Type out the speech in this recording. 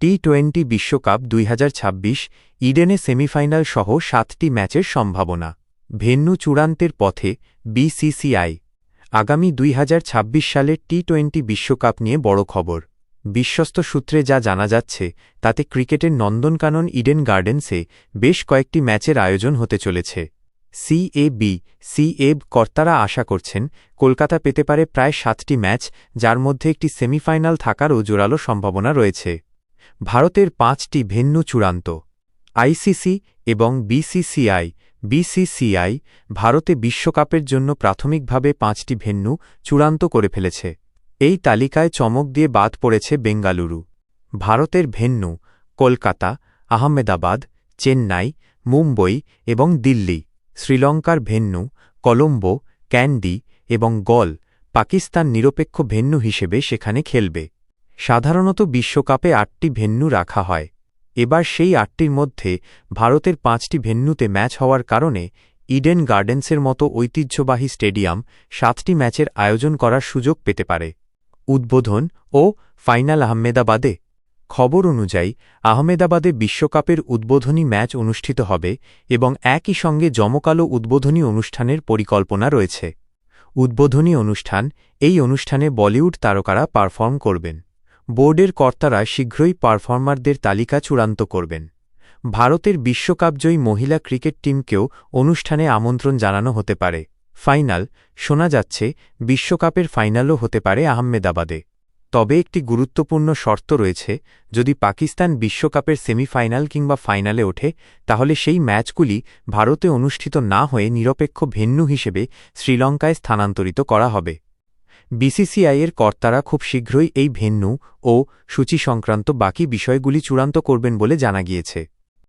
T twenty বিশ্বকাপ দুই হাজার ছাব্বিশ ইডেনে সেমিফাইনাল সহ সাতটি ম্যাচের সম্ভাবনা। ভেন্যু চূড়ান্তের পথে বিসিসিআই আগামী দুই হাজার ছাব্বিশ সালের টি টোয়েন্টি বিশ্বকাপ নিয়ে বড় খবর। বিশ্বস্ত সূত্রে যা জানা যাচ্ছে, তাতে ক্রিকেটের নন্দনকানন ইডেন গার্ডেন্সে বেশ কয়েকটি ম্যাচের আয়োজন হতে চলেছে। সিএবি সিএব কর্তারা আশা করছেন, কলকাতা পেতে পারে প্রায় সাতটি ম্যাচ, যার মধ্যে একটি সেমিফাইনাল থাকারও জোরালো সম্ভাবনা রয়েছে। ভারতের পাঁচটি ভেন্যু চূড়ান্ত আইসিসি এবং বিসিসিআই বিসিসিআই ভারতে বিশ্বকাপের জন্য প্রাথমিকভাবে পাঁচটি ভেন্যু চূড়ান্ত করে ফেলেছে। এই তালিকায় চমক দিয়ে বাদ পড়েছে বেঙ্গালুরু। ভারতের ভেন্যু কলকাতা, আহমেদাবাদ, চেন্নাই, মুম্বই এবং দিল্লি। শ্রীলঙ্কার ভেন্যু কলম্বো, ক্যান্ডি এবং গল পাকিস্তান নিরপেক্ষ ভেন্যু হিসেবে সেখানে খেলবে। সাধারণত বিশ্বকাপে আটটি ভেন্যু রাখা হয়। এবার সেই আটটির মধ্যে ভারতের পাঁচটি ভেন্যুতে ম্যাচ হওয়ার কারণে ইডেন গার্ডেন্সের মতো ঐতিহ্যবাহী স্টেডিয়াম সাতটি ম্যাচের আয়োজন করার সুযোগ পেতে পারে। উদ্বোধন ও ফাইনাল আহমেদাবাদে। খবর অনুযায়ী, আহমেদাবাদে বিশ্বকাপের উদ্বোধনী ম্যাচ অনুষ্ঠিত হবে এবং একই সঙ্গে জমকালো উদ্বোধনী অনুষ্ঠানের পরিকল্পনা রয়েছে। উদ্বোধনী অনুষ্ঠান, এই অনুষ্ঠানে বলিউড তারকারা পারফর্ম করবেন। বোর্ডের কর্তারা শীঘ্রই পারফর্মারদের তালিকা চূড়ান্ত করবেন। ভারতের বিশ্বকাপজয়ী মহিলা ক্রিকেট টিমকেও অনুষ্ঠানে আমন্ত্রণ জানানো হতে পারে। ফাইনাল, শোনা যাচ্ছে, বিশ্বকাপের ফাইনালও হতে পারে আহমেদাবাদে। তবে একটি গুরুত্বপূর্ণ শর্ত রয়েছে, যদি পাকিস্তান বিশ্বকাপের সেমিফাইনাল কিংবা ফাইনালে ওঠে, তাহলে সেই ম্যাচগুলি ভারতে অনুষ্ঠিত না হয়ে নিরপেক্ষ ভেন্যু হিসেবে শ্রীলঙ্কায় স্থানান্তরিত করা হবে। বিসিসিআইয়ের কর্তারা খুব শীঘ্রই এই ভেন্যু ও সূচি সংক্রান্ত বাকি বিষয়গুলি চূড়ান্ত করবেন বলে জানা গিয়েছে।